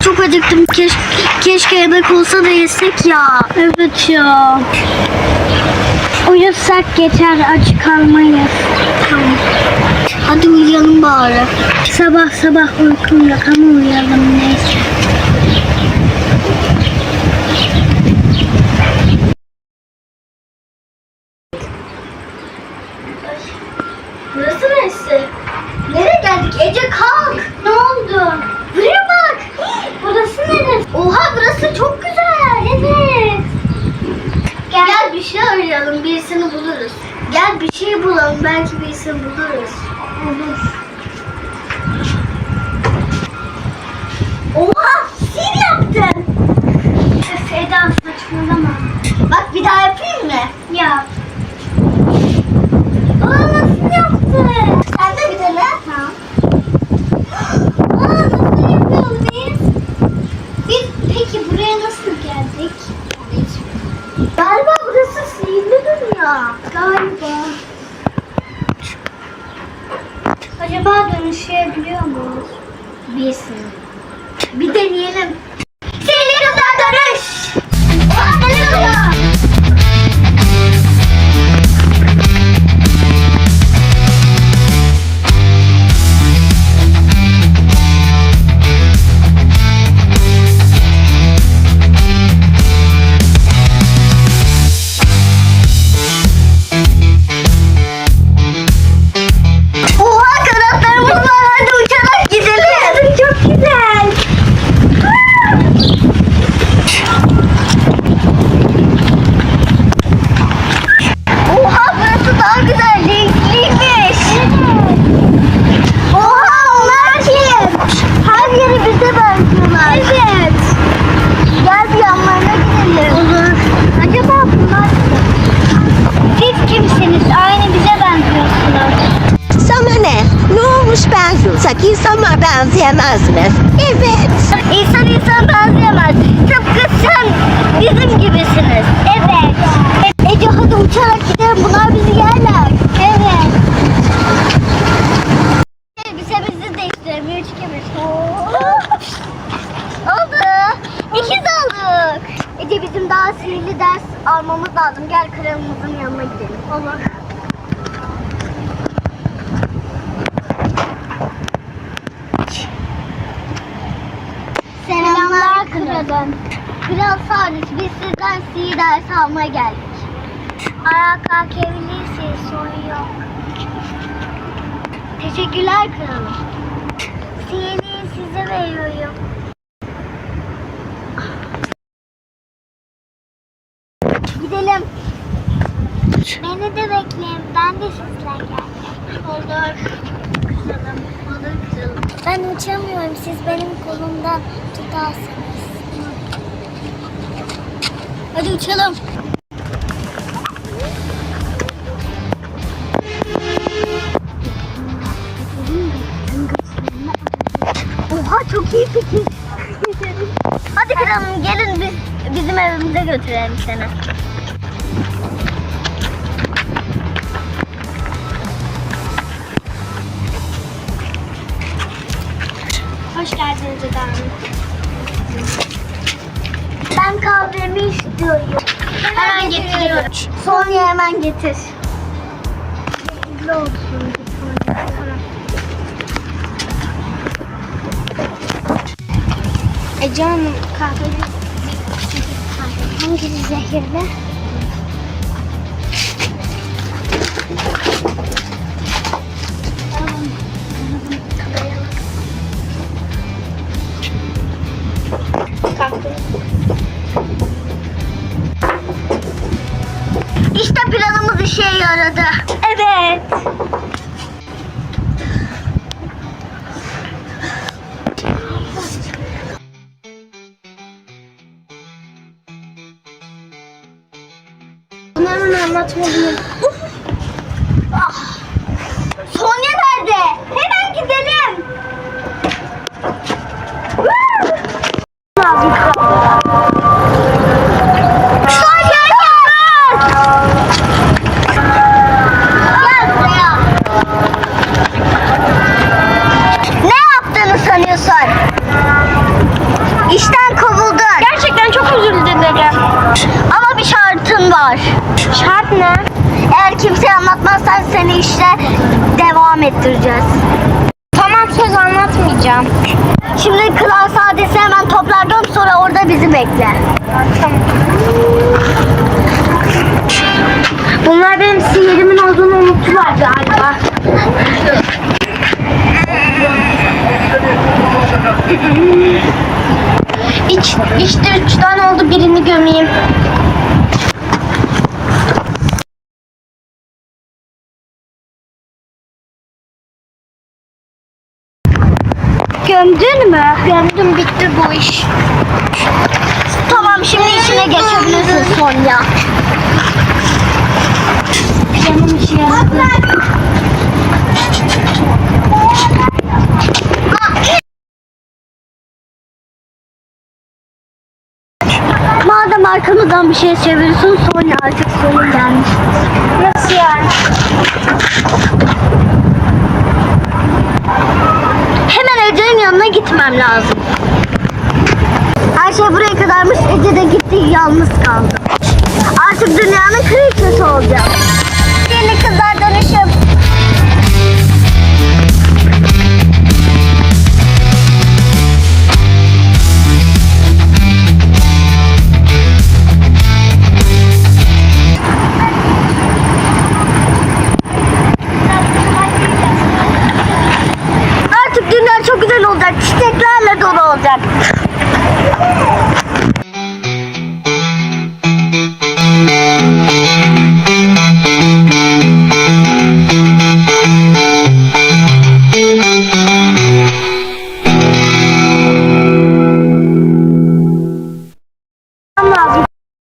Çok acıktım. Keş, keşke yemek olsa da yesek ya. Evet ya. Uyusak geçer aç kalmayız. Tamam. Hadi uyuyalım bari. Sabah sabah uykum yok ama uyuyalım neyse. Burası neresi? Nereye geldik? Ece kalk. Ne oldu? Buraya? Oha burası çok güzel. Evet. Gel, Gel bir şey arayalım. Birisini buluruz. Gel bir şey bulalım. Belki birisini buluruz. Olur. Oha! Sil yaptın. Eda saçmalama. Bak bir daha yapayım mı? Yap. Aa nasıl yaptın? Sen de bir dene. Tamam. Aa nasıl yapıyoruz biz? Biz peki buraya nasıl geldik? Galiba burası sihirli dünya. Galiba. Dönüşebiliyor muyuz? Bilsin. Bir deneyelim. Evet. Gel bir yanlarına gidelim. Olur. Acaba bunlar kim? Siz kimsiniz? Aynı bize benziyorsunuz. Sana ne? Ne olmuş benziyorsak insana benzeyemezsiniz. Evet. İnsan insan benzeyemez. Tıpkı sen bizim gibisiniz. Evet. Ece hadi uçarak gidelim. Bunlar bizi yerler. Evet. Elbisemizi değiştirelim. Üç gibi. Oldu. İkiz olduk. Ece bizim daha sihirli ders almamız lazım. Gel kralımızın yanına gidelim. Olur. Selamlar kralım. Kral Sarıs biz sizden sihir dersi almaya geldik. Ayağa kalkabilirsiniz sorun yok. Teşekkürler kralım. Sihiri size veriyorum. Gidelim. Beni de bekleyin. Ben de sizle geleceğim. Olur. Kızalım. Olur kızalım. Ben uçamıyorum. Siz benim kolumdan tutarsınız. Hadi uçalım. Oha çok iyi fikir. Hadi kralım gelin biz bizim evimize götürelim seni. Hoş geldiniz Hanım. Ben kahvemi istiyorum. Hemen getiriyorum. Sonya hemen getir. Ne olsun. Hanım kahveni Hangisi zehirli? İşe yaradı. Evet. Bunu hemen anlatmalıyım. Ah. Sonya nerede? Hemen gidelim. Sonya gel. Gel buraya. Ne yaptığını sanıyorsun? Kimseye anlatmazsan seni işte devam ettireceğiz. Tamam söz anlatmayacağım. Şimdi klas adresi hemen toplardım sonra orada bizi bekle. Bunlar benim sihirimin olduğunu unuttular galiba. İç, işte üç tane oldu birini gömeyim. Gömdün mü? Gömdüm bitti bu iş. Tamam şimdi işine geçebilirsin Sonya. Canım işe yaradı. Madem arkamızdan bir şey çeviriyorsun Sonya artık sonu gelmiş. Nasıl yani? Hemen Ece'nin yanına gitmem lazım. Her şey buraya kadarmış. Ece de gitti yalnız kaldı. Artık dünyanın kraliçesi olacağım. Yeni kızlar dönüşüm.